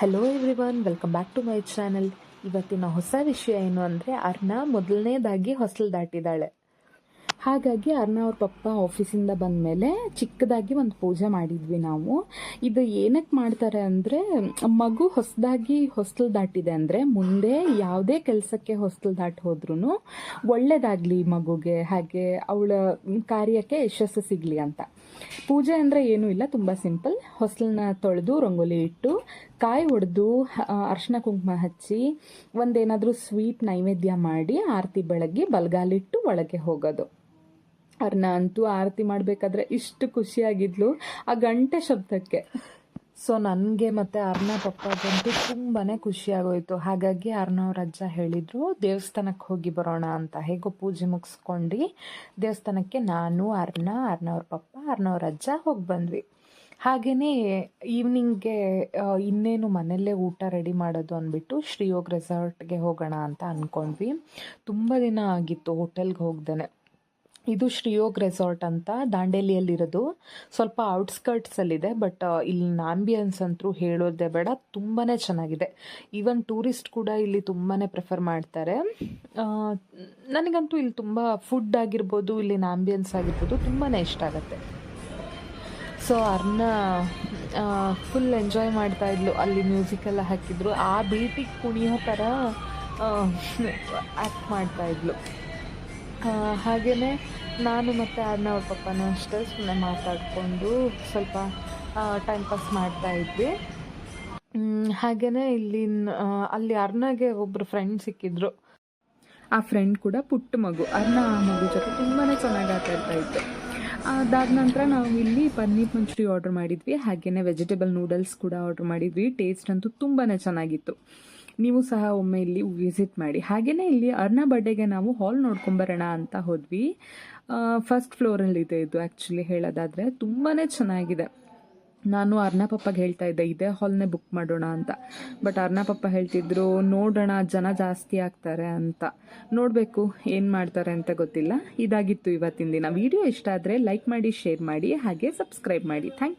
Hello everyone welcome back to my channel ಇವತ್ತಿನ ಹೊಸ ವಿಷಯ ಏನು ಅಂದರೆ ಅರ್ಣ ಮೊದಲನೇದಾಗಿ ಹೊಸಲು ದಾಟಿದ್ದಾಳೆ. ಹಾಗಾಗಿ ಅರ್ಣ ಅವ್ರ ಪಪ್ಪ ಆಫೀಸಿಂದ ಬಂದಮೇಲೆ ಚಿಕ್ಕದಾಗಿ ಒಂದು ಪೂಜೆ ಮಾಡಿದ್ವಿ ನಾವು. ಇದು ಏನಕ್ಕೆ ಮಾಡ್ತಾರೆ ಅಂದರೆ, ಮಗು ಹೊಸದಾಗಿ ಹೊಸ್ಲು ದಾಟಿದೆ ಅಂದರೆ ಮುಂದೆ ಯಾವುದೇ ಕೆಲಸಕ್ಕೆ ಹೊಸ್ಲು ದಾಟಿ ಹೋದ್ರೂ ಒಳ್ಳೇದಾಗಲಿ ಮಗುಗೆ, ಹಾಗೆ ಅವಳ ಕಾರ್ಯಕ್ಕೆ ಯಶಸ್ಸು ಸಿಗಲಿ ಅಂತ. ಪೂಜೆ ಅಂದರೆ ಏನೂ ಇಲ್ಲ, ತುಂಬ ಸಿಂಪಲ್ ಹೊಸಲನ್ನ ತೊಳೆದು ರಂಗೋಲಿ ಇಟ್ಟು ಕಾಯಿ ಹೊಡೆದು ಅರ್ಶಿನ ಕುಂಕುಮ ಹಚ್ಚಿ, ಒಂದೇನಾದರೂ ಸ್ವೀಟ್ ನೈವೇದ್ಯ ಮಾಡಿ ಆರತಿ ಬೆಳಗ್ಗೆ ಬಲಗಾಲಿಟ್ಟು ಒಳಗೆ ಹೋಗೋದು. ಅವ್ರನ್ನ ಅಂತೂ ಆರತಿ ಮಾಡಬೇಕಾದ್ರೆ ಇಷ್ಟು ಖುಷಿಯಾಗಿದ್ಲು ಆ ಗಂಟೆ ಶಬ್ದಕ್ಕೆ. ಸೊ ನನಗೆ ಮತ್ತು ಅರ್ನ ಪಪ್ಪಗಂತೂ ತುಂಬಾ ಖುಷಿಯಾಗೋಯಿತು. ಹಾಗಾಗಿ ಅರ್ನ ಅವ್ರ ಅಜ್ಜ ಹೇಳಿದರು ದೇವಸ್ಥಾನಕ್ಕೆ ಹೋಗಿ ಬರೋಣ ಅಂತ. ಹೇಗೋ ಪೂಜೆ ಮುಗಿಸ್ಕೊಂಡು, ದೇವಸ್ಥಾನಕ್ಕೆ ನಾನು, ಅರ್ನ ಅರ್ನ ಅವ್ರ ಪಪ್ಪ, ಅರ್ನ ಅವ್ರ ಅಜ್ಜ ಹೋಗಿ ಬಂದ್ವಿ. ಹಾಗೆಯೇ ಈವ್ನಿಂಗ್ಗೆ ಇನ್ನೇನು ಮನೆಯಲ್ಲೇ ಊಟ ರೆಡಿ ಮಾಡೋದು ಅಂದ್ಬಿಟ್ಟು ಶ್ರೀಯೋಗ್ ರೆಸಾರ್ಟ್ಗೆ ಹೋಗೋಣ ಅಂತ ಅಂದ್ಕೊಂಡ್ವಿ ತುಂಬ ದಿನ ಆಗಿತ್ತು ಹೋಟೆಲ್ಗೆ ಹೋಗ್ದೇ ಇದು ಶ್ರೀಯೋಗ್ ರೆಸಾರ್ಟ್ ಅಂತ ದಾಂಡೇಲಿಯಲ್ಲಿರೋದು. ಸ್ವಲ್ಪ ಔಟ್ಸ್ಕರ್ಟ್ಸಲ್ಲಿದೆ ಬಟ್ ಇಲ್ಲಿ ಆಂಬಿಯನ್ಸ್ ಅಂತೂ ಹೇಳೋದೇ ಬೇಡ. ತುಂಬಾ ಚೆನ್ನಾಗಿದೆ. ಈವನ್ ಟೂರಿಸ್ಟ್ ಕೂಡ ಇಲ್ಲಿ ತುಂಬಾ ಪ್ರಿಫರ್ ಮಾಡ್ತಾರೆ. ನನಗಂತೂ ಇಲ್ಲಿ ತುಂಬ ಫುಡ್ ಆಗಿರ್ಬೋದು, ಇಲ್ಲಿನ ಆಂಬಿಯನ್ಸ್ ಆಗಿರ್ಬೋದು ತುಂಬಾ ಇಷ್ಟ ಆಗುತ್ತೆ. ಸೊ ಅರ್ನ ಫುಲ್ ಎಂಜಾಯ್ ಮಾಡ್ತಾ ಇದ್ಲು. ಅಲ್ಲಿ ಮ್ಯೂಸಿಕ್ ಎಲ್ಲ ಹಾಕಿದ್ರು. ಆ ಬೀಟಿಗೆ ಕುಣಿಯೋ ಥರ ಆ್ಯಕ್ಟ್ ಮಾಡ್ತಾ ಇದ್ಲು. ಹಾಗೆಯೇ ನಾನು ಮತ್ತು ಅರ್ನ ಅವ್ರ ಪಪ್ಪನೂ ಅಷ್ಟೇ ಸುಮ್ಮನೆ ಮಾತಾಡಿಕೊಂಡು ಸ್ವಲ್ಪ ಟೈಮ್ ಪಾಸ್ ಮಾಡ್ತಾ ಇದ್ವಿ. ಹಾಗೆಯೇ ಇಲ್ಲಿ ಅಲ್ಲಿ ಅರ್ನಾಗೆ ಒಬ್ಬರು ಫ್ರೆಂಡ್ ಸಿಕ್ಕಿದ್ರು. ಆ ಫ್ರೆಂಡ್ ಕೂಡ ಪುಟ್ಟ ಮಗು. ಅರ್ನ ಆ ಮಗು ಜೊತೆ ತುಂಬಾ ಚೆನ್ನಾಗಿ ಆಟ ಆಡ್ತಾ ಇತ್ತು. ಅದಾದ ನಂತರ ನಾವು ಇಲ್ಲಿ ಪನ್ನೀರ್ ಮಂಚೂರಿ ಆರ್ಡರ್ ಮಾಡಿದ್ವಿ. ಹಾಗೆಯೇ ವೆಜಿಟೇಬಲ್ ನೂಡಲ್ಸ್ ಕೂಡ ಆರ್ಡರ್ ಮಾಡಿದ್ವಿ. ಟೇಸ್ಟ್ ಅಂತೂ ತುಂಬಾ ಚೆನ್ನಾಗಿತ್ತು. ನೀವು ಸಹ ಒಮ್ಮೆ ಇಲ್ಲಿ ವಿಸಿಟ್ ಮಾಡಿ. ಹಾಗೆಯೇ ಇಲ್ಲಿ ಅರ್ಣ ಬರ್ಡೇಗೆ ನಾವು ಹಾಲ್ ನೋಡ್ಕೊಂಬರೋಣ ಅಂತ ಹೋದ್ವಿ. ಫಸ್ಟ್ ಫ್ಲೋರಲ್ಲಿದೆ ಇದು ಆ್ಯಕ್ಚುಲಿ ಹೇಳೋದಾದರೆ. ತುಂಬಾ ಚೆನ್ನಾಗಿದೆ. ನಾನು ಅರ್ಣಪಪ್ಪಗೆ ಹೇಳ್ತಾ ಇದ್ದೆ, ಇದೇ ಹಾಲ್ನೇ ಬುಕ್ ಮಾಡೋಣ ಅಂತ. ಬಟ್ ಅರ್ಣಪಪ್ಪ ಹೇಳ್ತಿದ್ರು, ನೋಡೋಣ, ಜನ ಜಾಸ್ತಿ ಆಗ್ತಾರೆ ಅಂತ. ನೋಡಬೇಕು, ಏನು ಮಾಡ್ತಾರೆ ಅಂತ ಗೊತ್ತಿಲ್ಲ. ಇದಾಗಿತ್ತು ಇವತ್ತಿನ ದಿನ. ವಿಡಿಯೋ ಇಷ್ಟ ಆದರೆ ಲೈಕ್ ಮಾಡಿ ಶೇರ್ ಮಾಡಿ, ಹಾಗೆ ಸಬ್ಸ್ಕ್ರೈಬ್ ಮಾಡಿ. Thank you